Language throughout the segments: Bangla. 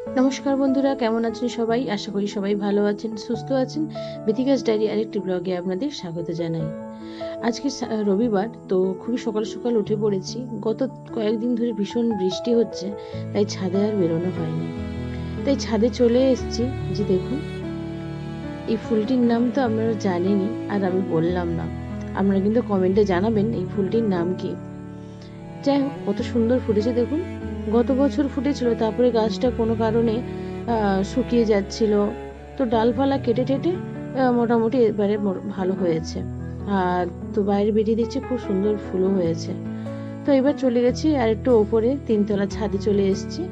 নমস্কার বন্ধুরা, কেমন আছেন সবাই? আশা করি সবাই ভালো আছেন, সুস্থ আছেন। বেথিকাস ডায়েরি আরেকটি ব্লগে আপনাদের স্বাগত জানাই। আজকে রবিবার, তো খুবই সকাল সকাল উঠে পড়েছি। গত কয়েকদিন ধরে ভীষণ বৃষ্টি হচ্ছে, তাই ছাদে আর বেরোনো হয়নি। তাই ছাদে চলে এসেছি যে দেখুন, এই ফুলটির নাম তো আপনারা জানেনই, আর আমি বললাম না। আপনারা কিন্তু কমেন্টে জানাবেন এই ফুলটির নাম কি। যাই হোক, কত সুন্দর ফুটেছে দেখুন। গত বছর ফুটেছিল তারপরে গাছটা কোনো কারণে শুকিয়ে যাচ্ছিল। তো ডালপালা কেটে টেটে মোটামুটি এবারে ভালো হয়েছে। আর তো বাইরে বেরিয়ে দেখছি খুব সুন্দর ফুলও হয়েছে। তো এবার চলে গেছি আর একটু ওপরে তিনতলা ছাদে চলে এসেছি।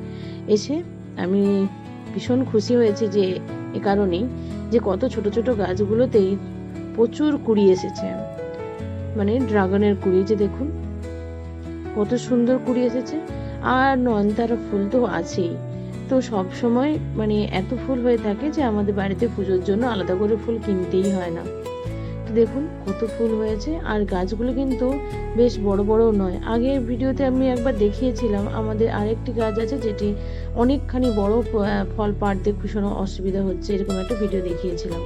এসে আমি ভীষণ খুশি হয়েছি যে এ কারণেই যে কত ছোট ছোট গাছগুলোতেই প্রচুর কুড়ি এসেছে। মানে ড্রাগনের কুড়ি যে দেখুন কত সুন্দর কুড়ি এসেছে। আর নয়নতারা ফুল তো আছেই। তো সব সময় মানে এত ফুল হয়ে থাকে যে আমাদের বাড়িতে পুজোর জন্য আলাদা করে ফুল কিনতেই হয় না। দেখুন কত ফুল হয়েছে আর গাছগুলো কিন্তু বেশ বড় বড় নয়। আগের ভিডিওতে আমি একবার দেখিয়েছিলাম, আমাদের আরেকটি গাছ আছে যেটি অনেকখানি বড় ফল পাড়তে ভীষণ অসুবিধা হচ্ছে এরকম একটা ভিডিও দেখিয়েছিলাম।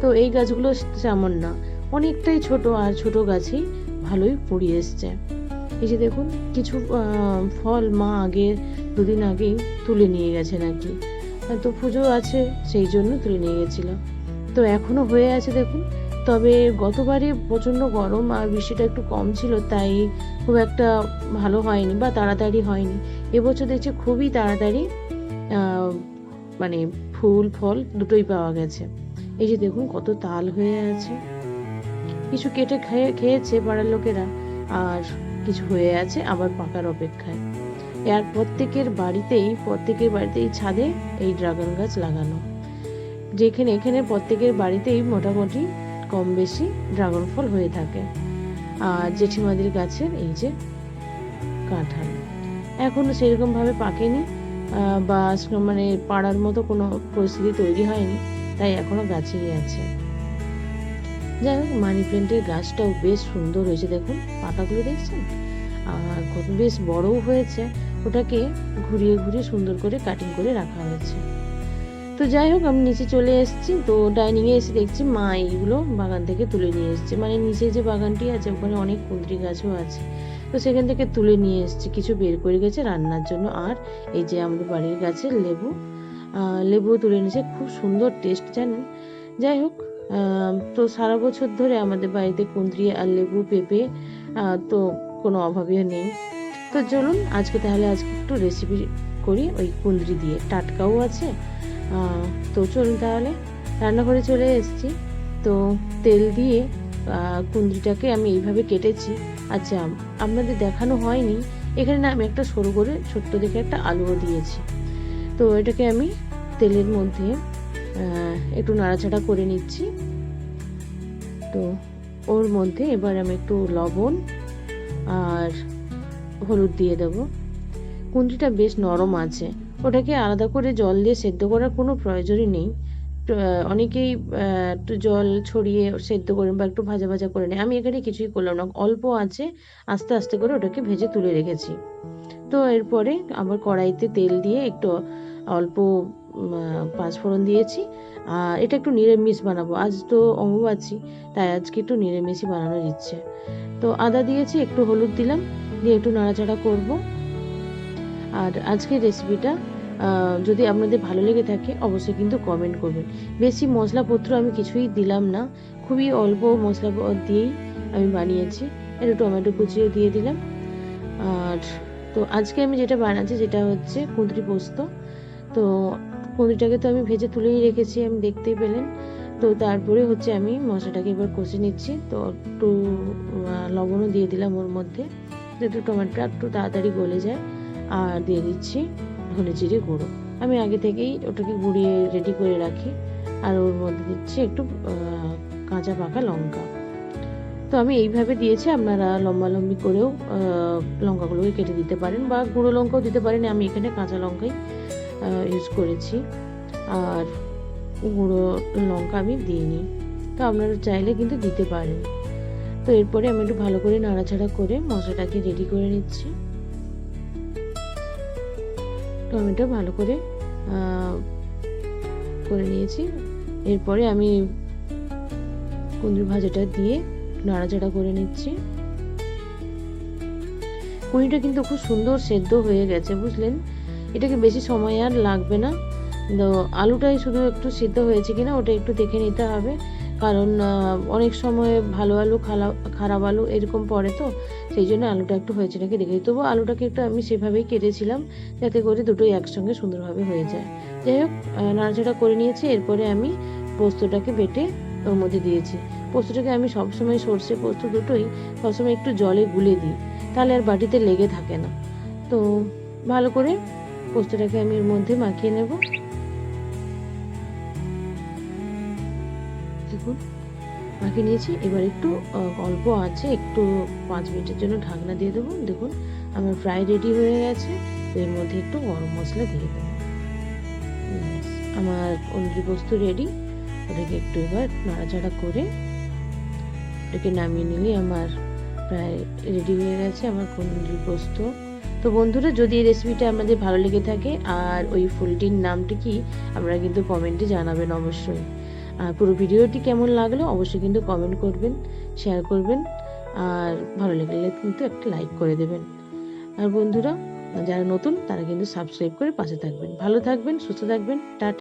তো এই গাছগুলো তেমন না। অনেকটাই ছোট আর ছোট গাছেই ভালোই কুড়ি এসছে। এই যে দেখুন, কিছু ফল মা আগে দুদিন আগেই তুলে নিয়ে গেছে নাকি তো পুজো আছে, সেই জন্য তুলে নিয়ে গেছিল তো এখনও হয়ে আছে দেখুন, তবে গতবারে প্রচণ্ড গরম আর বৃষ্টিটা একটু কম ছিল, তাই খুব একটা ভালো হয়নি বা তাড়াতাড়ি হয়নি। এবছর দেখছি খুবই তাড়াতাড়ি মানে ফুল, ফল দুটোই পাওয়া গেছে। এই যে দেখুন, কত তাল হয়ে আছে। কিছু কেটে খেয়ে, খেয়েছে পাড়ার লোকেরা, আর কিছু হয়ে আছে আবার পাকার অপেক্ষায়। আর প্রত্যেকের বাড়িতেই প্রত্যেকের বাড়িতেই ছাদে এই ড্রাগন গাছ লাগানো। যেখানে এখানে প্রত্যেকের বাড়িতেই মোটামুটি কম বেশি ড্রাগন ফল হয়ে থাকে। আর জেঠিমাদের গাছের এই যে কাঁঠাল। এখনও সেরকমভাবে পাকেনি বা মানে পাড়ার মতো কোনো পরিস্থিতি তৈরি হয়নি, তাই এখনও গাছেই আছে। যাই হোক, মানি প্ল্যান্টের গাছটাও বেশ সুন্দর হয়েছে, দেখুন, পাতাগুলো দেখছেন? আর বেশ বড়ও হয়েছে, ওটাকে ঘুরিয়ে ঘুরিয়ে সুন্দর করে কাটিং করে রাখা হয়েছে। তো যাই হোক, আমি নিচে চলে এসেছি, তো ডাইনিংয়ে এসে দেখছি মা এইগুলো বাগান থেকে তুলে নিয়ে এসেছে। মানে নিচে যে বাগানটি আছে, ওখানে অনেক কুঁদরি গাছও আছে। তো সেখান থেকে তুলে নিয়ে এসেছি, কিছু বের করে গেছে রান্নার জন্য। আর এই যে আমাদের বাড়ির গাছের লেবু লেবু তুলে নিয়েছে খুব সুন্দর টেস্ট জানেন? যাই হোক তো সারা বছর ধরে আমাদের বাড়িতে কুঁদরি আর লেবু পেঁপে তো কোনো অভাবই নেই। তো চলুন, আজকে তাহলে আজকে একটু রেসিপি করি ওই কুঁদরি দিয়ে। টাটকাও আছে। তো চলুন তাহলে, রান্নাঘরে চলে এসেছি। তো তেল দিয়ে কুঁদরিটাকে আমি এইভাবে কেটেছি। আচ্ছা আপনাদের দেখানো হয়নি। এখানে না আমি একটা সরু করে, ছোট্ট দেখে একটা আলুও দিয়েছি। তো এটাকে আমি তেলের মধ্যে একটু নাড়াচাড়া করে নিচ্ছি। তো ওর মধ্যে এবার আমি একটু লবণ আর হলুদ দিয়ে দেবো। কুঁদরিটা বেশ নরম আছে। ওটাকে আলাদা করে জল দিয়ে সেদ্ধ করার কোনো প্রয়োজনই নেই। অনেকেই একটু জল ছড়িয়ে সেদ্ধ করে বা একটু ভাজা ভাজা করে নেয়। আমি এখানে কিছুই করলাম না। অল্প আছে, আস্তে আস্তে করে ওটাকে ভেজে তুলে রেখেছি। তো এরপরে আবার কড়াইতে তেল দিয়ে একটু অল্প পাঁচফোড়ন দিয়েছি। আর এটা একটু নিরামিষ বানাবো। আজ তো অম্বুবাচী, তাই আজকে একটু নিরামিষই বানানোর ইচ্ছে। তো আদা দিয়েছি, একটু হলুদ দিলাম, দিয়ে একটু নাড়াচাড়া করব। আর আজকের রেসিপিটা যদি আপনাদের ভালো লেগে থাকে, অবশ্যই কিন্তু কমেন্ট করবেন। বেশি মশলাপত্র আমি কিছুই দিলাম না। খুবই অল্প মশলা দিয়েই আমি বানিয়েছি। একটু টমেটো কুচিও দিয়ে দিলাম। আর তো আজকে আমি যেটা বানাচ্ছি যেটা হচ্ছে কুঁদরি পোস্ত। তো কুঁদরিটাকে তো আমি ভেজে তুলেই রেখেছি, আমি দেখতেই পেলেন। তো তারপরে হচ্ছে আমি মশলাটাকে এবার কষে নিচ্ছি। তো একটু লবণও দিয়ে দিলাম ওর মধ্যে যাতে টমেটোটা একটু তাড়াতাড়ি গলে যায়। আর দিয়ে দিচ্ছি ধনে জিরে গুঁড়ো। আমি আগে থেকেই ওটাকে গুঁড়িয়ে রেডি করে রাখি। আর ওর মধ্যে দিচ্ছি একটু কাঁচা পাকা লঙ্কা। তো আমি এইভাবে দিয়েছি, আপনারা লম্বা লম্বি করেও লঙ্কাগুলোকে কেটে দিতে পারেন বা গুঁড়ো লঙ্কাও দিতে পারেন। আমি এখানে কাঁচা লঙ্কাই ইউজ করেছি। আর গুঁড়ো লঙ্কা আমি দিইনি। তো আপনারা চাইলে কিন্তু দিতে পারেন। তো এরপরে আমি একটু ভালো করে নাড়াচাড়া করে মশলাটাকে রেডি করে নিচ্ছি। টমেটো ভালো করে করে নিয়েছি। এরপরে আমি কুঁদরি ভাজাটা দিয়ে নাড়াচাড়া করে নিচ্ছি। কুঁড়িটা কিন্তু খুব সুন্দর সেদ্ধ হয়ে গেছে, বুঝলেন? এটাকে বেশি সময় আর লাগবে না। তো আলুটাই শুধু একটু সিদ্ধ হয়েছে কিনা ওটা একটু দেখে নিতে হবে। কারণ অনেক সময় ভালো আলু খারাপ খারাপ আলু এরকম পড়ে তো, সেই জন্য আলুটা একটু হয়েছে নাকি দেখে তবু আলুটাকে একটু আমি সেভাবেই কেটেছিলাম, যাতে করে দুটোই একসঙ্গে সুন্দরভাবে হয়ে যায়। যাই হোক নাড়াচাড়া করে নিয়েছি, এরপরে আমি পোস্তটাকে বেটে ওর মধ্যে দিয়েছি। পোস্তটাকে আমি সবসময় সর্ষে পোস্ত দুটোই সবসময় একটু জলে গুলে দিই, তাহলে আর বাটিতে লেগে থাকে না। তো ভালো করে পোস্তটাকে আমি এর মধ্যে মাখিয়ে নেব। দেখুন, মাখিয়ে নিয়েছি। এবার একটু অল্প আছে, একটু পাঁচ মিনিটের জন্য ঢাকনা দিয়ে দেবো। দেখুন, আমার ফ্রাই রেডি হয়ে গেছে। এর মধ্যে একটু গরম মশলা দিয়ে দেবো। আমার কুন্দ্রি পোস্ত রেডি। ওটাকে একটু এবার নাড়াচাড়া করে ওটাকে নামিয়ে নিলে আমার প্রায় রেডি হয়ে গেছে আমার কুন্দ্রি পোস্ত। তো বন্ধুরা, যদি এই রেসিপিটা আপনাদের ভালো লেগে থাকে, আর ওই ফুলটির নামটি কি আপনারা কিন্তু কমেন্টে জানাবেন অবশ্যই। আর পুরো ভিডিওটি কেমন লাগল, অবশ্যই কিন্তু কমেন্ট করবেন শেয়ার করবেন, আর ভালো লাগলে কিন্তু একটা লাইক করে দেবেন। আর বন্ধুরা, যারা নতুন, তারা কিন্তু সাবস্ক্রাইব করে পাশে থাকবেন। ভালো থাকবেন, সুস্থ থাকবেন, টাটা।